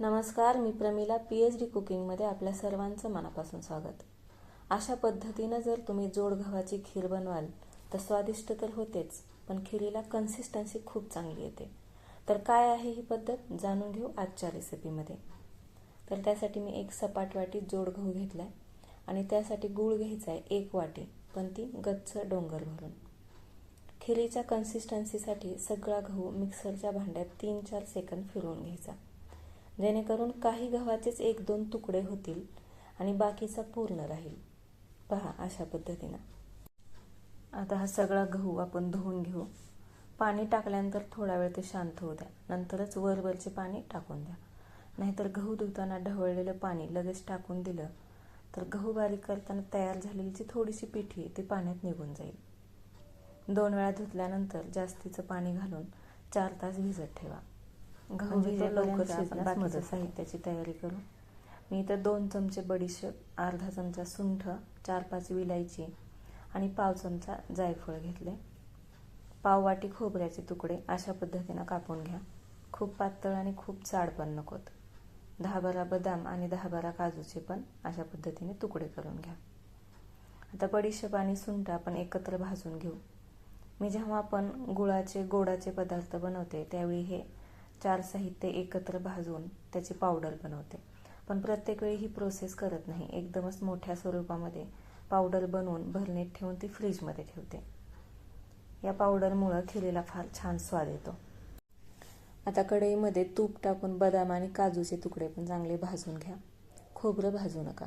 नमस्कार मी Pramila P H D कुकिंगमध्ये आपल्या सर्वांचं मनापासून स्वागत. अशा पद्धतीनं जर तुम्ही जोड गव्हाची खीर बनवाल तर स्वादिष्ट तर होतेच पण खिरीला कन्सिस्टन्सी खूप चांगली येते. तर काय आहे ही पद्धत? जाणून घेऊ आजच्या रेसिपीमध्ये तर त्यासाठी मी एक सपाट वाटी जोड गहू घेतला आहे आणि त्यासाठी गूळ घ्यायचा आहे एक वाटी पण ती गच्च डोंगर भरून. खिरीच्या कन्सिस्टन्सीसाठी सगळा गहू मिक्सरच्या भांड्यात तीन चार सेकंद फिरवून घ्यायचा. जेणेकरून काही गव्हाचेच एक दोन तुकडे होतील आणि बाकीचा पूर्ण राहील. पहा अशा पद्धतीनं. आता हा सगळा गहू आपण धुवून घेऊ. पाणी टाकल्यानंतर थोडा वेळ ते शांत होऊ द्या. नंतरच वरवरचे पाणी टाकून द्या. नाहीतर गहू धुताना ढवळलेलं पाणी लगेच टाकून दिलं तर गहू बारीक करताना तयार झालेली जी थोडीशी पिठी ती पाण्यात निघून जाईल. दोन वेळा धुतल्यानंतर जास्तीचं पाणी घालून चार तास भिजत ठेवा. गहू लवकर शिजण्यास मदत साहित्याची तयारी करू. मी इथं दोन चमचे बडीशेप अर्धा चमचा सुंठ चार पाच विलायची आणि पाव चमचा जायफळ घेतले. पाव वाटी खोबऱ्याचे तुकडे अशा पद्धतीनं कापून घ्या. खूप पातळ आणि खूप जाड पण नकोत. दहा बारा बदाम आणि दहा बारा काजूचे पण अशा पद्धतीने तुकडे करून घ्या. आता बडीशेप आणि सुंठ आपण एकत्र भाजून घेऊ. मी जेव्हा आपण गुळाचे गोडाचे पदार्थ बनवते त्यावेळी हे चार साहित्य एकत्र भाजून त्याची पावडर बनवते. पण प्रत्येक वेळी ही प्रोसेस करत नाही. एकदमच मोठ्या स्वरूपामध्ये पावडर बनवून भरणीत ठेवून ती फ्रीजमध्ये ठेवते. या पावडरमुळं खिरीला फार छान स्वाद येतो. आता कढईमध्ये तूप टाकून बदाम आणि काजूचे तुकडे पण चांगले भाजून घ्या. खोबरं भाजू नका.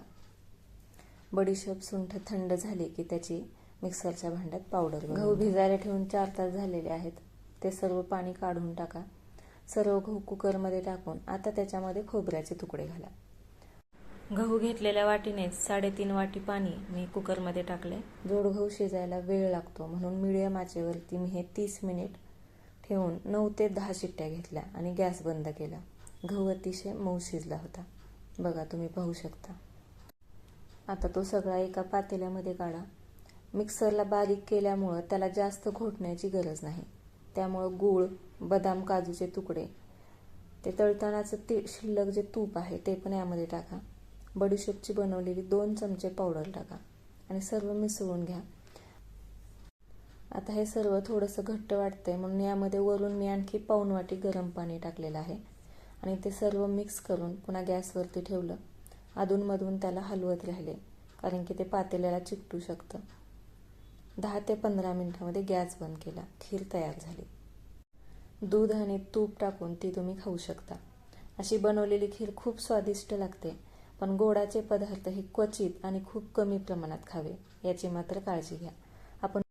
बडीशेप सुंठ थंड झाली की त्याची मिक्सरच्या भांड्यात पावडर गहू भिजायला ठेवून चार तास झालेले आहेत. ते सर्व पाणी काढून टाका. सर्व गहू कुकरमध्ये टाकून आता त्याच्यामध्ये खोबऱ्याचे तुकडे घाला. गहू घेतलेल्या वाटीने साडेतीन वाटी पाणी मी कुकरमध्ये टाकले जोड गहू शिजायला वेळ लागतो म्हणून मिडियम आचेवरती मी हे तीस मिनिट ठेवून नऊ ते दहा शिट्ट्या घेतल्या आणि गॅस बंद केला. गहू अतिशय मऊ शिजला होता. बघा तुम्ही पाहू शकता. आता तो सगळा एका पातेल्यामध्ये काढा. मिक्सरला बारीक केल्यामुळं त्याला जास्त घोटण्याची गरज नाही. त्यामुळं गूळ बदाम काजूचे तुकडे. ते तळतानाचं ते शिल्लक जे तूप आहे ते पण यामध्ये टाका. बडीशेपची बनवलेली दोन चमचे पावडर टाका आणि सर्व मिसळून घ्या. आता हे सर्व थोडंसं घट्ट वाटतंय म्हणून यामध्ये वरून मी आणखी पाऊन वाटी गरम पाणी टाकलेलं आहे. आणि ते सर्व मिक्स करून पुन्हा गॅसवरती ठेवलं. अधूनमधून त्याला हलवत राहिले कारण की ते पातेल्याला चिकटू शकतं. दहा ते पंधरा मिनिटामध्ये गॅस बंद केला. खीर तयार झाली. दूध आणि तूप टाकून ती तुम्ही खाऊ शकता. अशी बनवलेली खीर खूप स्वादिष्ट लागते पण गोडाचे पदार्थ हे क्वचित आणि खूप कमी प्रमाणात खावे याची मात्र काळजी घ्या. आपण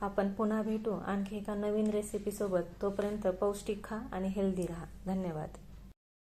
आपण पुन्हा भेटू आणखी एका नवीन रेसिपीसोबत तोपर्यंत पौष्टिक खा आणि हेल्दी राहा. धन्यवाद.